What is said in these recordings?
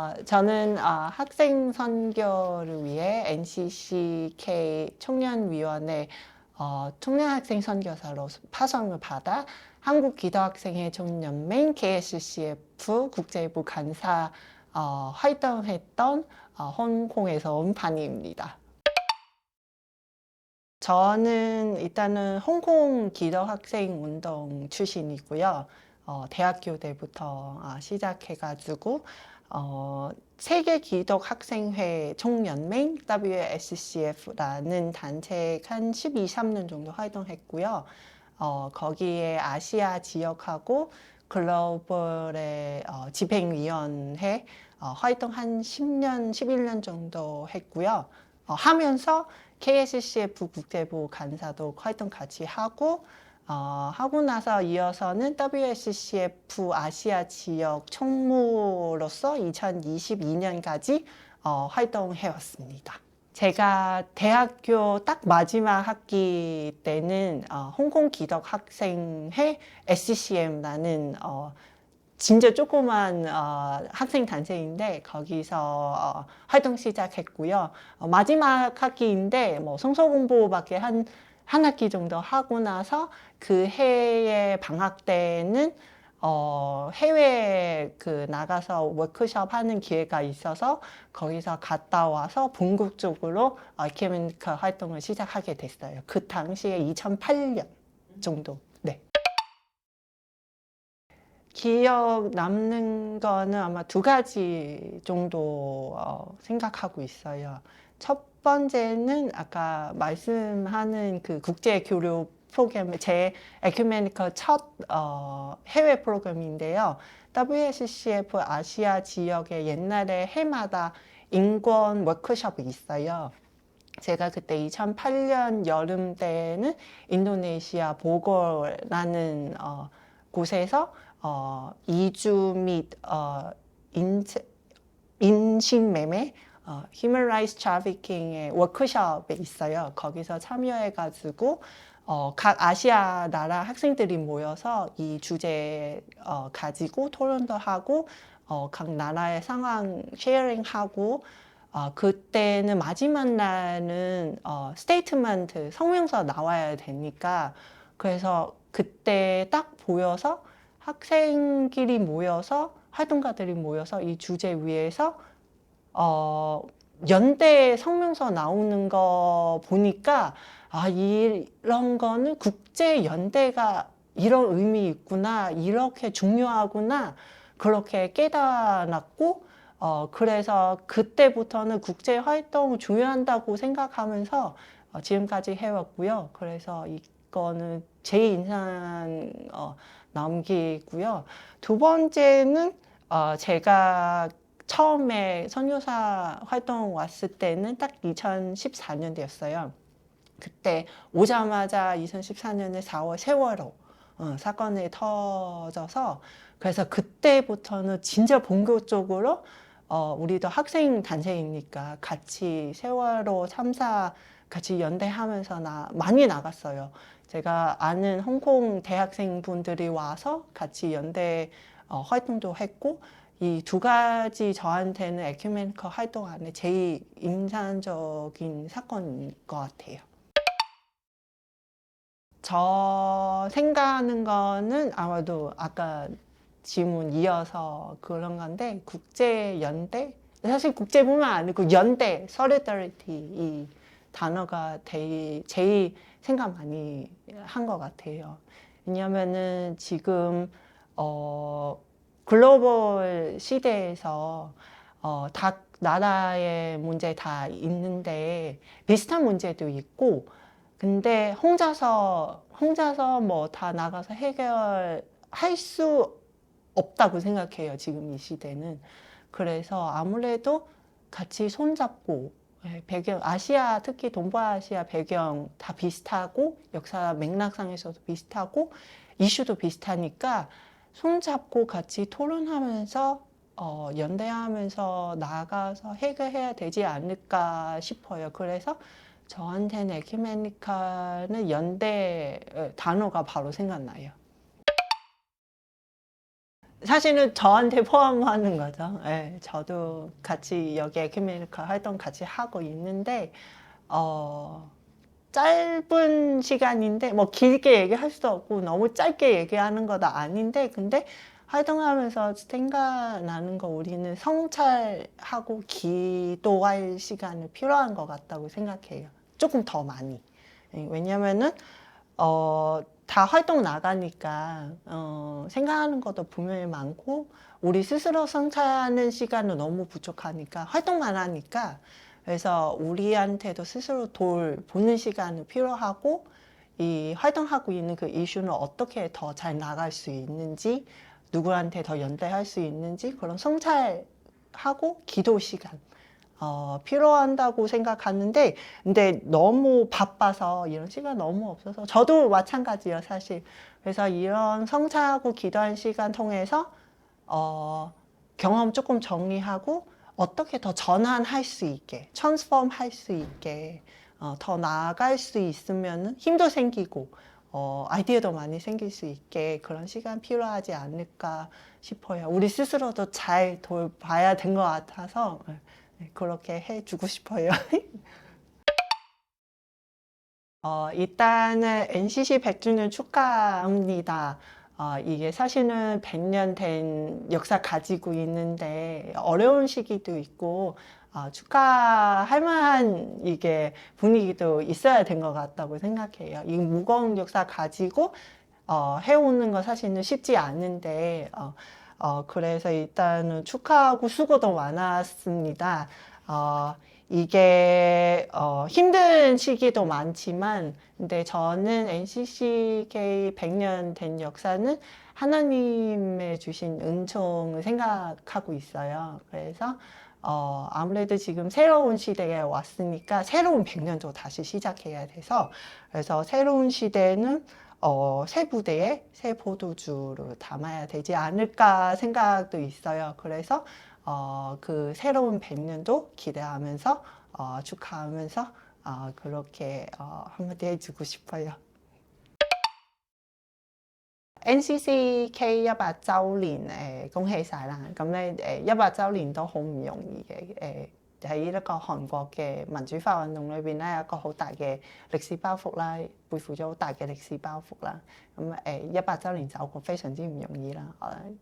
어, 저는 어, 학생 선교를 위해 NCCK 청년위원회 어, 청년학생 선교사로 파송을 받아 한국기도학생회 총연맹 KSCF 국제부 간사 어, 활동했던 어, 홍콩에서 온 판입니다. 저는 일단은 홍콩 기도학생 운동 출신이고요. 어, 대학교 때부터 아, 시작해가지고 어, 세계 기독 학생회 총연맹 WSCF라는 단체 한 12, 13년 정도 활동했고요. 어, 거기에 아시아 지역하고 글로벌의 어, 집행위원회 어, 활동 한 10년, 11년 정도 했고요. 어, 하면서 KSCF 국제부 간사도 활동 같이 하고 어, 하고 나서 이어서는 WSCF 아시아 지역 총무로서 2022년까지 어, 활동해 왔습니다. 제가 대학교 딱 마지막 학기 때는 어, 홍콩 기독 학생회 SCCM라는 어, 진짜 조그만 어, 학생 단체인데 거기서 어, 활동 시작했고요. 어, 마지막 학기인데 뭐 성서 공부밖에 한 한 학기 정도 하고 나서 그 해의 방학 때는 어, 해외 그 나가서 워크숍 하는 기회가 있어서 거기서 갔다 와서 본격적으로 아케메니카 활동을 시작하게 됐어요. 그 당시에 2008년 정도. 네. 기억 남는 거는 아마 두 가지 정도 어, 생각하고 있어요. 첫 번째는 아까 말씀하는 그 국제 교류 프로그램, 제 에큐메니컬 첫 어, 해외 프로그램인데요. WSCF 아시아 지역에 옛날에 해마다 인권 워크숍이 있어요. 제가 그때 2008년 여름 때는 인도네시아 보골라는 어, 곳에서 어, 이주 및 어, 인체, 인신매매, 어, Human Rights Trafficking의 워크숍에 있어요. 거기서 참여해가지고 어, 각 아시아 나라 학생들이 모여서 이 주제 어, 가지고 토론도 하고 어, 각 나라의 상황 쉐어링하고 어, 그때는 마지막 날은 어, 스테이트먼트 성명서 나와야 되니까 그래서 그때 딱 보여서 학생끼리 모여서 활동가들이 모여서 이 주제 위에서 어, 연대 성명서 나오는 거 보니까 아 이런 거는 국제 연대가 이런 의미 있구나 이렇게 중요하구나 그렇게 깨달았고 어, 그래서 그때부터는 국제 활동 중요한다고 생각하면서 어, 지금까지 해왔고요. 그래서 이거는 제 인상 어, 남기고요. 두 번째는 어, 제가 처음에 선교사 활동 왔을 때는 딱 2014년도였어요. 그때 오자마자 2014년에 4월 세월호 어, 사건이 터져서 그래서 그때부터는 진짜 본격적으로 어, 우리도 학생 단체이니까 같이 세월호 참사 같이 연대하면서 나 많이 나갔어요. 제가 아는 홍콩 대학생 분들이 와서 같이 연대 어, 활동도 했고 이 두 가지 저한테는 에큐메니커 활동 안에 제일 인상적인 사건인 것 같아요. 저 생각하는 거는 아마도 아까 질문 이어서 그런 건데 국제 연대 사실 국제뿐만 아니고 연대 solidarity 이 단어가 제일, 제일 생각 많이 한 것 같아요. 왜냐하면은 지금 어 글로벌 시대에서 어, 각 나라의 문제 다 있는데 비슷한 문제도 있고 근데 혼자서 혼자서 뭐 다 나가서 해결할 수 없다고 생각해요. 지금 이 시대는. 그래서 아무래도 같이 손잡고 예, 배경 아시아 특히 동부아시아 배경 다 비슷하고 역사 맥락상에서도 비슷하고 이슈도 비슷하니까 손잡고 같이 토론하면서 어, 연대하면서 나가서 해결해야 되지 않을까 싶어요. 그래서 저한테는 에큐메니카는 연대 어, 단어가 바로 생각나요. 사실은 저한테 포함하는 거죠. 예, 저도 같이 여기 에큐메니컬 활동 같이 하고 있는데 어, 짧은 시간인데 뭐 길게 얘기할 수도 없고 너무 짧게 얘기하는 거도 아닌데 근데 활동하면서 생각나는 거 우리는 성찰하고 기도할 시간이 필요한 것 같다고 생각해요. 조금 더 많이. 예, 왜냐면은 어, 다 활동 나가니까 어, 생각하는 것도 분명히 많고 우리 스스로 성찰하는 시간은 너무 부족하니까 활동만 하니까 그래서 우리한테도 스스로 돌 보는 시간이 필요하고 이 활동하고 있는 그 이슈는 어떻게 더 잘 나갈 수 있는지 누구한테 더 연대할 수 있는지 그런 성찰하고 기도 시간 어, 필요한다고 생각하는데 근데 너무 바빠서 이런 시간 너무 없어서 저도 마찬가지예요 사실. 그래서 이런 성찰하고 기도한 시간 통해서 어, 경험 조금 정리하고 어떻게 더 전환할 수 있게 트랜스폼 할 수 있게 어, 더 나아갈 수 있으면 힘도 생기고 어, 아이디어도 많이 생길 수 있게 그런 시간 필요하지 않을까 싶어요. 우리 스스로도 잘 돌봐야 된 것 같아서 네, 그렇게 해주고 싶어요. 어, 일단은 NCC 100주년 축하합니다. 어, 이게 사실은 100년 된 역사 가지고 있는데 어려운 시기도 있고 어, 축하할 만한 이게 분위기도 있어야 된 것 같다고 생각해요. 이 무거운 역사 가지고 어, 해오는 거 사실은 쉽지 않은데 어, 어, 그래서 일단은 축하하고 수고도 많았습니다. 어, 이게 어, 힘든 시기도 많지만 근데 저는 NCCK 100년 된 역사는 하나님의 주신 은총을 생각하고 있어요. 그래서 어, 아무래도 지금 새로운 시대에 왔으니까 새로운 100년도 다시 시작해야 돼서 그래서 새로운 시대는 어, 새 부대에 새 포도주를 담아야 되지 않을까 생각도 있어요. 그래서 어, 그 새로운 100년도 기대하면서 어, 축하하면서 어, 그렇게 어, 한마디 해주고 싶어요. NCCK 一百週年誒，恭喜晒啦！咁咧誒，一百週年都好唔容易嘅誒， 喺一個韓國嘅民主化運動裏邊咧，有一個好大嘅歷史包袱啦，背負咗好大嘅歷史包袱啦。咁誒，一百週年走過非常之唔容易啦。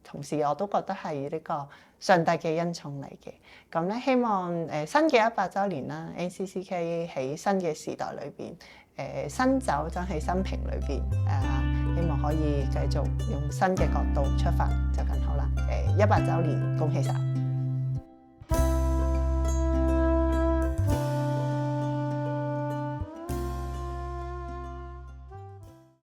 同時我都覺得係呢個上帝嘅恩寵嚟嘅。咁咧，希望誒新嘅一百週年啦，NCCK 喺新嘅時代裏邊誒新酒真係新瓶裏邊誒。希望可以繼續用新嘅角度出發就更好啦！誒，一百週年，恭喜晒！